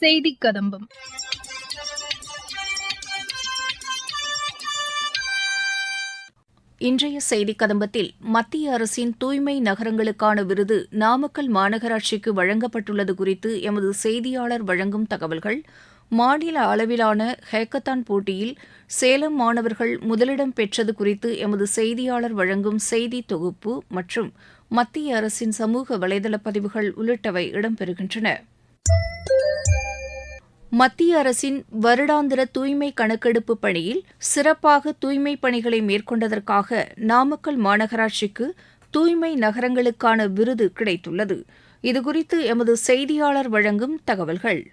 செய்தி கதம்பம். இன்றைய செய்திக் கதம்பத்தில் மத்திய அரசின் தூய்மை நகரங்களுக்கான விருது நாமக்கல் மாநகராட்சிக்கு வழங்கப்பட்டுள்ளது குறித்து எமது செய்தியாளர் வழங்கும் தகவல்கள். மாநில அளவிலான ஹேக்கத்தான் போட்டியில் சேலம் மாணவர்கள் முதலிடம் பெற்றது குறித்து எமது செய்தியாளர் வழங்கும் செய்தி தொகுப்பு மற்றும் மத்திய அரசின் சமூக வலைதள பதிவுகள் உள்ளிட்டவை இடம்பெறுகின்றன. மத்திய அரசின் வருடாந்திர தூய்மை கணக்கெடுப்பு பணியில் சிறப்பாக தூய்மை பணிகளை மேற்கொண்டதற்காக நாமக்கல் மாநகராட்சிக்கு தூய்மை நகரங்களுக்கான விருது கிடைத்துள்ளது. இதுகுறித்து எமது செய்தியாளர் வழங்கும் தகவல்கள்.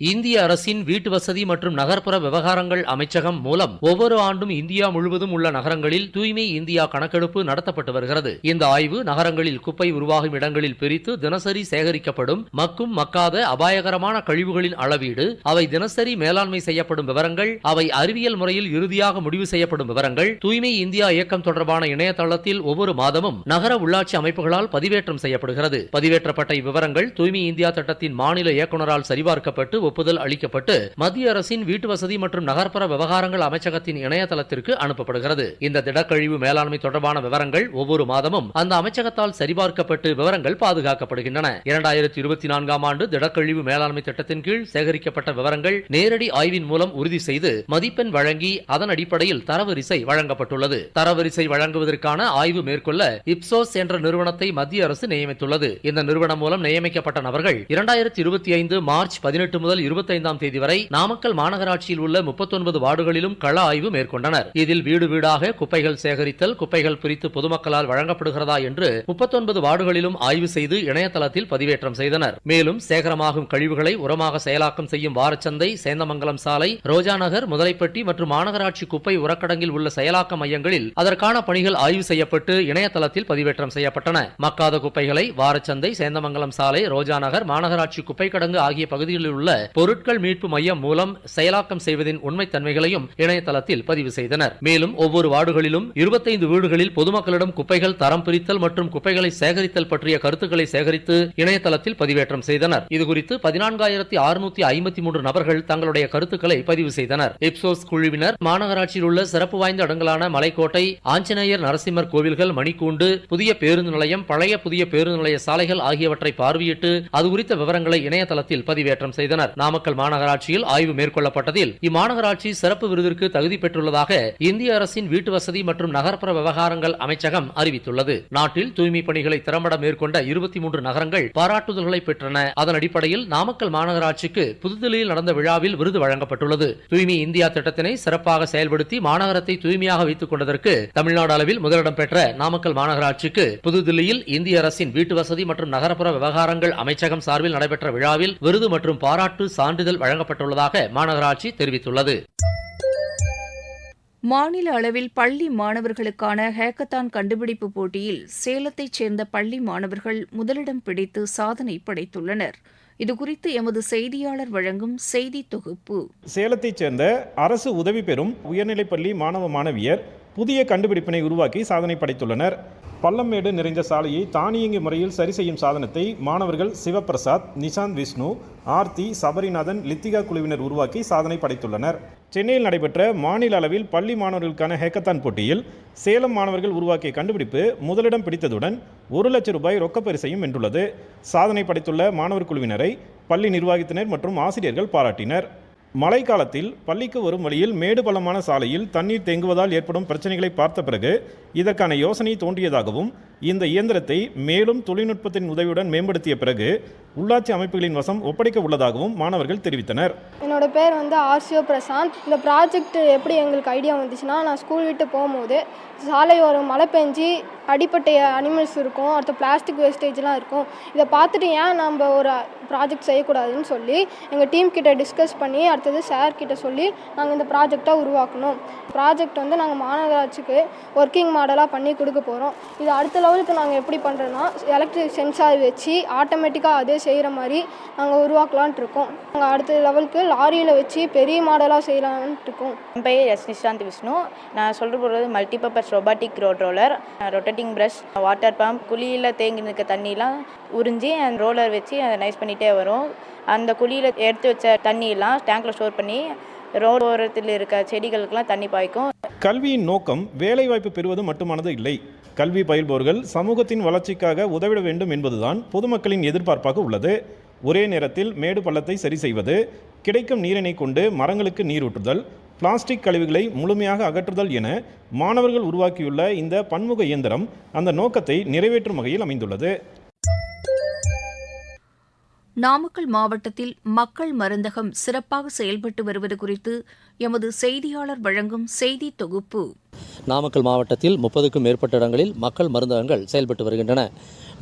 இந்திய அரசின் வீட்டு வசதி மற்றும் நகர்ப்புற விவகாரங்கள் அமைச்சகம் மூலம் ஒவ்வொரு ஆண்டும் இந்தியா முழுவதும் உள்ள நகரங்களில் தூய்மை இந்தியா கணக்கெடுப்பு நடத்தப்பட்டு வருகிறது. இந்த ஆய்வு நகரங்களில் குப்பை உருவாகும் இடங்களில் பிரித்து தினசரி சேகரிக்கப்படும் மக்கும் மக்காத அபாயகரமான கழிவுகளின் அளவீடு அவை தினசரி மேலாண்மை செய்யப்படும் விவரங்கள் அவை அறிவியல் முறையில் இறுதியாக முடிவு செய்யப்படும் விவரங்கள் தூய்மை இந்தியா இயக்கம் தொடர்பான இணையதளத்தில் ஒவ்வொரு மாதமும் நகர உள்ளாட்சி அமைப்புகளால் பதிவேற்றம் செய்யப்படுகிறது. பதிவேற்றப்பட்ட இவ்விவரங்கள் தூய்மை இந்தியா திட்டத்தின் மாநில இயக்குநரால் சரிபார்க்கப்பட்டு ஒப்புதல் அளிக்கப்பட்டு மத்திய அரசின் வீட்டு வசதி மற்றும் நகர்ப்புற விவகாரங்கள் அமைச்சகத்தின் இணையதளத்திற்கு அனுப்பப்படுகிறது. இந்த திடக்கழிவு மேலாண்மை தொடர்பான விவரங்கள் ஒவ்வொரு மாதமும் அந்த அமைச்சகத்தால் சரிபார்க்கப்பட்டு விவரங்கள் பாதுகாக்கப்படுகின்றன. இரண்டாயிரத்தி இருபத்தி நான்காம் ஆண்டு திடக்கழிவு மேலாண்மை திட்டத்தின் கீழ் சேகரிக்கப்பட்ட விவரங்கள் நேரடி ஆய்வின் மூலம் உறுதி செய்து மதிப்பெண் வழங்கி அதன் அடிப்படையில் தரவரிசை வழங்கப்பட்டுள்ளது. தரவரிசை வழங்குவதற்கான ஆய்வு மேற்கொள்ள இப்சோஸ் என்ற நிறுவனத்தை மத்திய அரசு நியமித்துள்ளது. இந்த நிறுவனம் மூலம் நியமிக்கப்பட்ட நபர்கள் இரண்டாயிரத்தி இருபத்தி ஐந்து மார்ச் பதினெட்டு முதல் முதல் இருபத்தைந்தாம் தேதி வரை நாமக்கல் மாநகராட்சியில் உள்ள முப்பத்தொன்பது வார்டுகளிலும் கள ஆய்வு மேற்கொண்டனர். இதில் வீடு வீடாக குப்பைகள் சேகரித்தல் குப்பைகள் பிரித்து பொதுமக்களால் வழங்கப்படுகிறதா என்று முப்பத்தொன்பது வார்டுகளிலும் ஆய்வு செய்து இணையதளத்தில் பதிவேற்றம் செய்தனர். மேலும் சேகரமாகும் கழிவுகளை உரமாக செயலாக்கம் செய்யும் வாரச்சந்தை சேந்தமங்கலம் சாலை ரோஜா நகர் முதலைப்பட்டி மற்றும் மாநகராட்சி குப்பை உரக்கடங்கில் உள்ள செயலாக்க மையங்களில் அதற்கான பணிகள் ஆய்வு செய்யப்பட்டு இணையதளத்தில் பதிவேற்றம் செய்யப்பட்டன. மக்காத குப்பைகளை வாரச்சந்தை சேந்தமங்கலம் சாலை ரோஜா நகர் மாநகராட்சி குப்பை கடங்கு ஆகிய பகுதிகளில் உள்ள பொருட்கள் மீட்பு மையம் மூலம் செயலாக்கம் செய்வதின் உண்மைத்தன்மைகளையும் இணையதளத்தில் பதிவு செய்தனர். மேலும் ஒவ்வொரு வார்டுகளிலும் இருபத்தைந்து வீடுகளில் பொதுமக்களிடம் குப்பைகள் தரம் பிரித்தல் மற்றும் குப்பைகளை சேகரித்தல் பற்றிய கருத்துக்களை சேகரித்து இணையதளத்தில் பதிவேற்றம் செய்தனர். இதுகுறித்து பதினான்காயிரத்தி அறுநூத்தி ஐம்பத்தி மூன்று நபர்கள் தங்களுடைய கருத்துக்களை பதிவு செய்தனர். இப்சோஸ் குழுவினர் மாநகராட்சியில் உள்ள சிறப்பு வாய்ந்த இடங்களான மலைக்கோட்டை ஆஞ்சநேயர் நரசிம்மர் கோவில்கள் மணிக்கூண்டு புதிய பேருந்து நிலையம் பழைய புதிய பேருந்து நிலைய சாலைகள் ஆகியவற்றை பார்வையிட்டு அது குறித்த விவரங்களை இணையதளத்தில் பதிவேற்றம் செய்தனர். நாமக்கல் மாநகராட்சியில் ஆய்வு மேற்கொள்ளப்பட்டதில் இம்மாநகராட்சி சிறப்பு விருதிற்கு தகுதி பெற்றுள்ளதாக இந்திய அரசின் வீட்டு வசதி மற்றும் நகர்ப்புற விவகாரங்கள் அமைச்சகம் அறிவித்துள்ளது. நாட்டில் தூய்மை பணிகளை திறம்பட மேற்கொண்ட இருபத்தி மூன்று நகரங்கள் பாராட்டுதல்களை பெற்றன. அதன் அடிப்படையில் நாமக்கல் மாநகராட்சிக்கு புதுதில்லியில் நடந்த விழாவில் விருது வழங்கப்பட்டுள்ளது. தூய்மை இந்தியா திட்டத்தினை சிறப்பாக செயல்படுத்தி மாநகரத்தை தூய்மையாக வைத்துக் கொண்டதற்கு தமிழ்நாடு அளவில் முதலிடம் பெற்ற நாமக்கல் மாநகராட்சிக்கு புதுதில்லியில் இந்திய அரசின் வீட்டு வசதி மற்றும் நகர்ப்புற விவகாரங்கள் அமைச்சகம் சார்பில் நடைபெற்ற விழாவில் விருது மற்றும் பாராட்டு சான்றிதழ் வழங்கப்பட்டுள்ளதாக மாநகராட்சி தெரிவித்துள்ளது. மாநில அளவில் பள்ளி மாணவர்களுக்கான ஹேக்கத்தான் கண்டுபிடிப்பு போட்டியில் சேலத்தைச் சேர்ந்த பள்ளி மாணவர்கள் முதலிடம் பிடித்து சாதனை படைத்துள்ளனர். இதுகுறித்து எமது செய்தியாளர் வழங்கும் செய்தி தொகுப்பு. சேலத்தைச் சேர்ந்த அரசு உதவி பெறும் உயர்நிலைப்பள்ளி மாணவ மாணவியர் புதிய கண்டுபிடிப்பினை உருவாக்கி சாதனை படைத்துள்ளனர். பள்ளமேடு நிறைந்த சாலையை தானியங்கி முறையில் சரி செய்யும் சாதனத்தை மாணவர்கள் சிவபிரசாத் நிஷாந்த் விஷ்ணு ஆர்த்தி சபரிநாதன் லித்திகா குழுவினர் உருவாக்கி சாதனை படைத்துள்ளனர். சென்னையில் நடைபெற்ற மாநில அளவில் பள்ளி மாணவர்களுக்கான ஹேக்கத்தான் போட்டியில் சேலம் மாணவர்கள் உருவாக்கிய கண்டுபிடிப்பு முதலிடம் பிடித்ததுடன் ஒரு லட்சம் ரூபாய் ரொக்கப்பரிசையும் வென்றுள்ளது. சாதனை படைத்துள்ள மாணவர் குழுவினரை பள்ளி நிர்வாகத்தினர் மற்றும் ஆசிரியர்கள் பாராட்டினர். மழைக்காலத்தில் பள்ளிக்கு வரும் வழியில் மேடு பள்ளமான சாலையில் தண்ணீர் தேங்குவதால் ஏற்படும் பிரச்சனைகளை பார்த்த பிறகு இதற்கான யோசனை தோன்றியதாகவும் இந்த இயந்திரத்தை மேலும் தொழில்நுட்பத்தின் உதவியுடன் மேம்படுத்திய பிறகு உள்ளாட்சி அமைப்புகளின் வசம் ஒப்படைக்க உள்ளதாகவும் மாணவர்கள் தெரிவித்தனர். என்னோட பேர் வந்து ஆர்சியோ பிரசாந்த். இந்த ப்ராஜெக்ட் எப்படி எங்களுக்கு ஐடியா வந்துச்சுன்னா நான் ஸ்கூல் விட்டு போகும்போது சாலையோரம் மழை பெஞ்சு அடிப்பட்ட அனிமல்ஸ் இருக்கும் அடுத்த பிளாஸ்டிக் வேஸ்டேஜ்லாம் இருக்கும். இதை பார்த்துட்டு ஏன் நம்ம ஒரு ப்ராஜெக்ட் செய்யக்கூடாதுன்னு சொல்லி எங்கள் டீம் கிட்ட டிஸ்கஸ் பண்ணி அடுத்தது சார் கிட்ட சொல்லி நாங்கள் இந்த ப்ராஜெக்டாக உருவாக்கணும். ப்ராஜெக்ட் வந்து நாங்கள் மாநகராட்சிக்கு ஒர்க்கிங் மாடல் மாடலாக பண்ணி கொடுக்க போகிறோம். இது அடுத்த லெவலுக்கு நாங்கள் எப்படி பண்ணுறோன்னா எலக்ட்ரிக் சென்சார் வச்சு ஆட்டோமேட்டிக்காக அதே செய்கிற மாதிரி நாங்கள் உருவாக்கலான்ட்டு இருக்கோம். நாங்கள் அடுத்த லெவலுக்கு லாரியில் வச்சு பெரிய மாடலாக செய்யலான்ட்டு இருக்கோம். என் பெயர் எஸ் நிஷாந்த் விஷ்ணு. நான் சொல்கிற போகிறது multipurpose robotic road roller rotating brush water pump குழியில் தேங்கி நிற்க தண்ணியெலாம் உறிஞ்சி அந்த ரோலர் வச்சு அதை நைஸ் பண்ணிகிட்டே வரும். அந்த குழியில் எடுத்து வச்ச தண்ணியெல்லாம் டேங்க்கில் ஸ்டோர் பண்ணி ரோடு ஓரத்தில் இருக்க செடிகளுக்கெல்லாம் தண்ணி பாய்க்கும். கல்வியின் நோக்கம் வேலைவாய்ப்பு பெறுவது மட்டுமானது இல்லை. கல்வி பயில்பவர்கள் சமூகத்தின் வளர்ச்சிக்காக உதவிட வேண்டும் என்பதுதான் பொதுமக்களின் எதிர்பார்ப்பாக உள்ளது. ஒரே நேரத்தில் மேடு பள்ளத்தை சரி செய்வது கிடைக்கும் நீரினை கொண்டு மரங்களுக்கு நீரூற்றுதல் பிளாஸ்டிக் கழிவுகளை முழுமையாக அகற்றுதல் என மாணவர்கள் உருவாக்கியுள்ள இந்த பன்முக இயந்திரம் அந்த நோக்கத்தை நிறைவேற்றும் வகையில் அமைந்துள்ளது. நாமக்கல் மாவட்டத்தில் மக்கள் மருந்தகம் சிறப்பாக செயல்பட்டு வருவது குறித்து எமது செய்தியாளர் வழங்கும் செய்தி தொகுப்பு. நாமக்கல் மாவட்டத்தில் முப்பதுக்கும் மேற்பட்ட இடங்களில் மக்கள் மருந்தகங்கள் செயல்பட்டு வருகின்றன.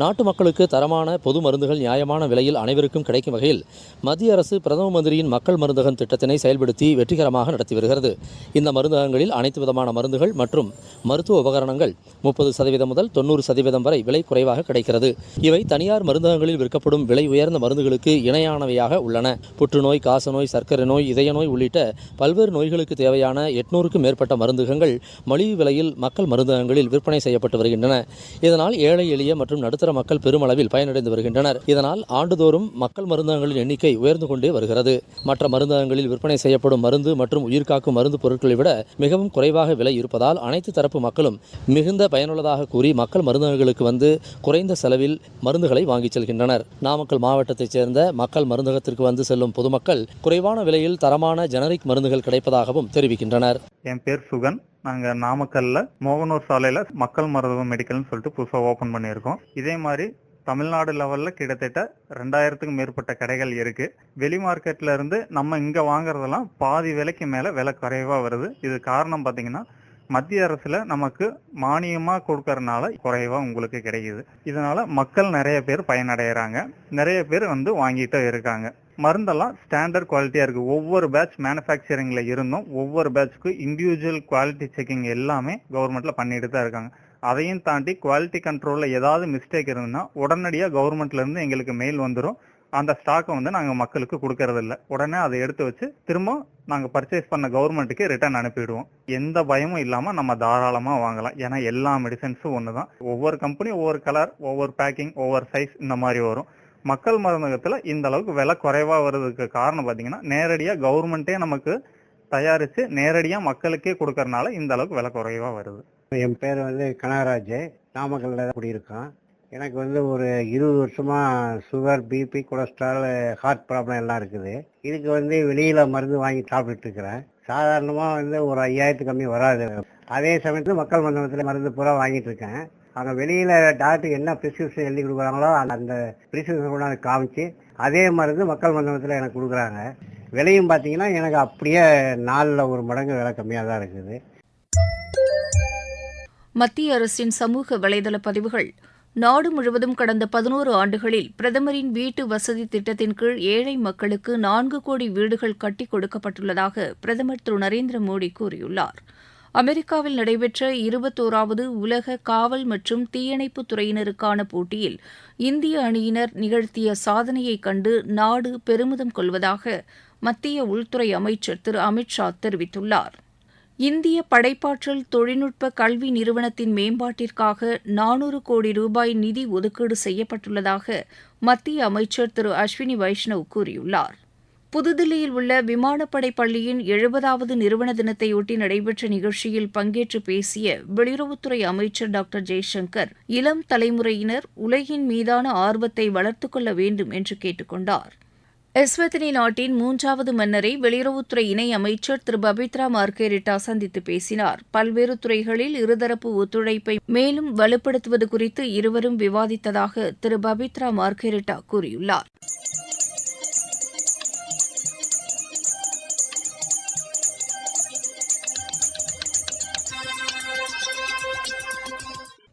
நாட்டு மக்களுக்கு தரமான பொது மருந்துகள் நியாயமான விலையில் அனைவருக்கும் கிடைக்கும் வகையில் மத்திய அரசு பிரதம மந்திரியின் மக்கள் மருந்தகம் திட்டத்தினை செயல்படுத்தி வெற்றிகரமாக நடத்தி வருகிறது. இந்த மருந்தகங்களில் அனைத்து விதமான மருந்துகள் மற்றும் மருத்துவ உபகரணங்கள் முப்பது சதவீதம் முதல் தொண்ணூறு சதவீதம் வரை விலை குறைவாக கிடைக்கிறது. இவை தனியார் மருந்தகங்களில் விற்கப்படும் விலை உயர்ந்த மருந்துகளுக்கு இணையானவையாக உள்ளன. புற்றுநோய் காசநோய் சர்க்கரை நோய் இதய நோய் உள்ளிட்ட பல்வேறு நோய்களுக்கு தேவையான எட்நூறுக்கும் மேற்பட்ட மருந்துகங்கள் மலிவு விலையில் மக்கள் மருந்தகங்களில் விற்பனை செய்யப்பட்டு வருகின்றன. இதனால் ஏழை எளிய மற்றும் நடுத்தர மக்கள் பெருமளவில் பயனடைந்து வருகின்றனர். இதனால் ஆண்டுதோறும் மக்கள் மருந்தகங்களின் எண்ணிக்கை உயர்ந்து கொண்டே வருகிறது. மற்ற மருந்தகங்களில் விற்பனை செய்யப்படும் மருந்து மற்றும் உயிர்காக்கும் மருந்து பொருட்களை விட மிகவும் குறைவாக விலை இருப்பதால் அனைத்து தரப்பு மக்களும் மிகுந்த பயனுள்ளதாக கூறி மக்கள் மருந்தகங்களுக்கு வந்து குறைந்த செலவில் மருந்துகளை வாங்கிச் செல்கின்றனர். நாமக்கல் மாவட்டத்தைச் சேர்ந்த மக்கள் மருந்தகத்திற்கு வந்து செல்லும் பொதுமக்கள் குறைவான விலையில் தரமான ஜெனரிக் மருந்துகள் கிடைப்பதாகவும் தெரிவிக்கின்றனர். என் பேர் சுகன். நாங்கள் நாமக்கல்ல மோகனூர் சாலையில் மக்கள் மருத்துவம் மெடிக்கல்னு சொல்லிட்டு புதுசாக ஓப்பன் பண்ணியிருக்கோம். இதே மாதிரி தமிழ்நாடு லெவலில் கிட்டத்தட்ட ரெண்டாயிரத்துக்கும் மேற்பட்ட கடைகள் இருக்கு. வெளி மார்க்கெட்ல இருந்து நம்ம இங்கே வாங்குறதெல்லாம் பாதி விலைக்கு மேலே விலை குறைவாக வருது. இது காரணம் பார்த்தீங்கன்னா மத்திய அரசுல நமக்கு மானியமா கொடுக்கறதுனால குறைவா உங்களுக்கு கிடைக்குது. இதனால மக்கள் நிறைய பேர் பயனடைகிறாங்க நிறைய பேர் வந்து வாங்கிட்டு இருக்காங்க. மருந்தெல்லாம் ஸ்டாண்டர்ட் குவாலிட்டியாக இருக்குது ஒவ்வொரு பேட்ச் மேனுஃபேக்சரிங்கில் இருந்தும் ஒவ்வொரு பேட்ச்க்கு இண்டிவிஜுவல் குவாலிட்டி செக்கிங் எல்லாமே கவர்மெண்ட்டில் பண்ணிட்டு தான் இருக்காங்க. அதையும் தாண்டி குவாலிட்டி கண்ட்ரோலில் ஏதாவது மிஸ்டேக் இருந்ததுன்னா உடனடியாக கவர்மெண்ட்லேருந்து எங்களுக்கு மெயில் வந்துடும் அந்த ஸ்டாக்கை வந்து நாங்கள் மக்களுக்கு கொடுக்கறதில்ல உடனே அதை எடுத்து வச்சு திரும்ப நாங்கள் பர்ச்சேஸ் பண்ண கவர்மெண்ட்டுக்கு ரிட்டர்ன் அனுப்பிவிடுவோம் எந்த பயமும் இல்லாமல் நம்ம தாராளமாக வாங்கலாம். ஏன்னா எல்லா மெடிசன்ஸும் ஒன்று தான் ஒவ்வொரு கம்பெனி ஒவ்வொரு கலர் ஒவ்வொரு பேக்கிங் ஒவ்வொரு சைஸ் இந்த மாதிரி வரும். மக்கள் மருந்தகத்தில் இந்த அளவுக்கு விலை குறைவாக வர்றதுக்கு காரணம் பார்த்தீங்கன்னா நேரடியாக கவர்மெண்ட்டே நமக்கு தயாரித்து நேரடியாக மக்களுக்கே கொடுக்கறனால இந்த அளவுக்கு விலை குறைவாக வருது. என் பேர் வந்து கனகராஜ் நாமக்கல்ல குடியிருக்கோம். எனக்கு வந்து ஒரு இருபது வருஷமா sugar BP cholesterol heart problem எல்லாம் இருக்குது. இதுக்கு வந்து வெளியில் மருந்து வாங்கி சாப்பிட்டுட்டு இருக்கிறேன். சாதாரணமாக வந்து ஒரு ஐயாயிரத்து கம்மி வராது. அதே சமயத்தில் மக்கள் மண்டலத்தில் மருந்து பூரா வாங்கிட்டு இருக்கேன். அங்கே வெளியில டாக்டர் என்ன ப்ரிஸ்கிரிப்ஷன் எழுதி கொடுக்குறாங்களோ அந்த- அந்த ப்ரிஸ்கிரிப்ஷன் கொண்டாந்து எனக்கு காமிச்சு அதே மருந்து மக்கள் மண்டபத்தில் எனக்கு கொடுக்குறாங்க. விலையும் பார்த்தீங்கன்னா எனக்கு அப்படியே நாலில் ஒரு மடங்கு விலை கம்மியாக தான் இருக்குது. மத்திய அரசின் சமூக வலைதள பதிவுகள். நாடு முழுவதும் கடந்த பதினோரு ஆண்டுகளில் பிரதமரின் வீட்டு வசதி திட்டத்தின் கீழ் ஏழை மக்களுக்கு நான்கு கோடி வீடுகள் கட்டிக் கொடுக்கப்பட்டுள்ளதாக பிரதமர் திரு நரேந்திர மோடி கூறியுள்ளார். அமெரிக்காவில் நடைபெற்ற இருபத்தோராவது உலக காவல் மற்றும் தீயணைப்புத் துறையினருக்கான போட்டியில் இந்திய அணியினர் நிகழ்த்திய சாதனையைக் கண்டு நாடு பெருமிதம் கொள்வதாக மத்திய உள்துறை அமைச்சர் திரு. அமித்ஷா தெரிவித்துள்ளார். இந்திய படைப்பாற்றல் தொழில்நுட்ப கல்வி நிறுவனத்தின் மேம்பாட்டிற்காக நானூறு கோடி ரூபாய் நிதி ஒதுக்கீடு செய்யப்பட்டுள்ளதாக மத்திய அமைச்சர் திரு. அஸ்வினி வைஷ்ணவ் கூறியுள்ளார். புதுதில்லியில் உள்ள விமானப்படை பள்ளியின் எழுபதாவது நிறுவன தினத்தையொட்டி நடைபெற்ற நிகழ்ச்சியில் பங்கேற்று பேசிய வெளியுறவுத்துறை அமைச்சர் டாக்டர் ஜெய்சங்கர் இளம் தலைமுறையினர் உலகின் மீதான ஆர்வத்தை வளர்த்துக் கொள்ள வேண்டும் என்று கேட்டுக்கொண்டார் எஸ்வத்தினி நாட்டின் மூன்றாவது மன்னரை வெளியுறவுத்துறை இணை அமைச்சர் திரு பபித்ரா மார்கெரிட்டா சந்தித்து பேசினார். பல்வேறு துறைகளில் இருதரப்பு ஒத்துழைப்பை மேலும் வலுப்படுத்துவது குறித்து இருவரும் விவாதித்ததாக திரு பபித்ரா மார்கெரிட்டா கூறியுள்ளார்.